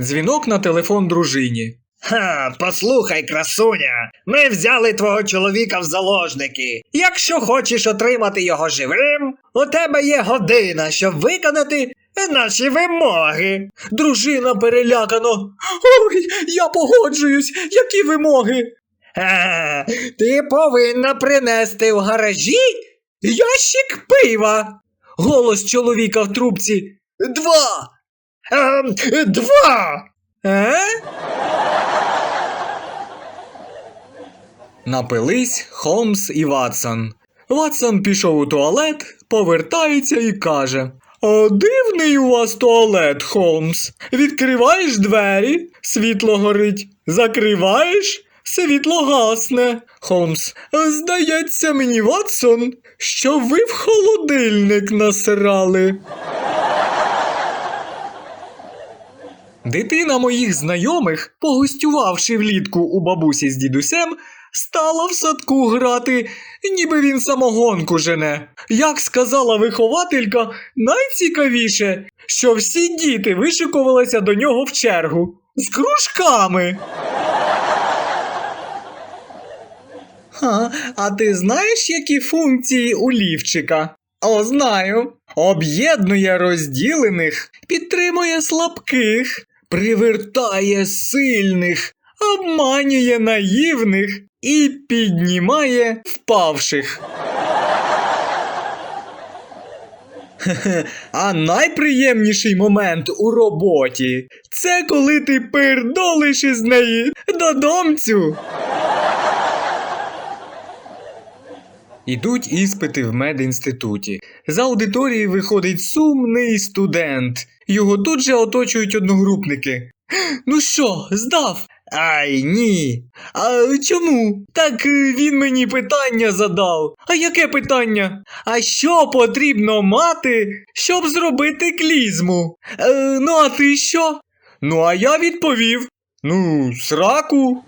Дзвінок на телефон дружині. Ха, послухай, красуня, ми взяли твого чоловіка в заложники. Якщо хочеш отримати його живим, у тебе є година, щоб виконати наші вимоги. Дружина перелякано. Ой, я погоджуюсь, які вимоги. Ха, ти повинна принести в гаражі ящик пива. Голос чоловіка в трубці. Два. Ем, два. Е? Напились Холмс і Ватсон. Ватсон пішов у туалет, повертається і каже: А дивний у вас туалет, Холмс. Відкриваєш двері, світло горить. Закриваєш, світло гасне. Холмс. Здається мені, Ватсон, що ви в холодильник насрали. Дитина моїх знайомих, погостювавши влітку у бабусі з дідусем, стала в садку грати, ніби він самогонку жене. Як сказала вихователька, найцікавіше, що всі діти вишикувалися до нього в чергу з кружками. Ха, а ти знаєш, які функції у лівчика? О, знаю. Об'єднує розділених, підтримує слабких, привертає сильних, обманює наївних і піднімає впавших. А найприємніший момент у роботі це коли ти пердолиш із неї додомцю. Ідуть іспити в медінституті. З аудиторії виходить сумний студент. Його тут же оточують одногрупники. Ну що, здав? Ай ні. А чому? Так е, він мені питання задав. А яке питання? А що потрібно мати, щоб зробити клізму? Е, ну, а ти що? Ну, а я відповів. Ну, сраку.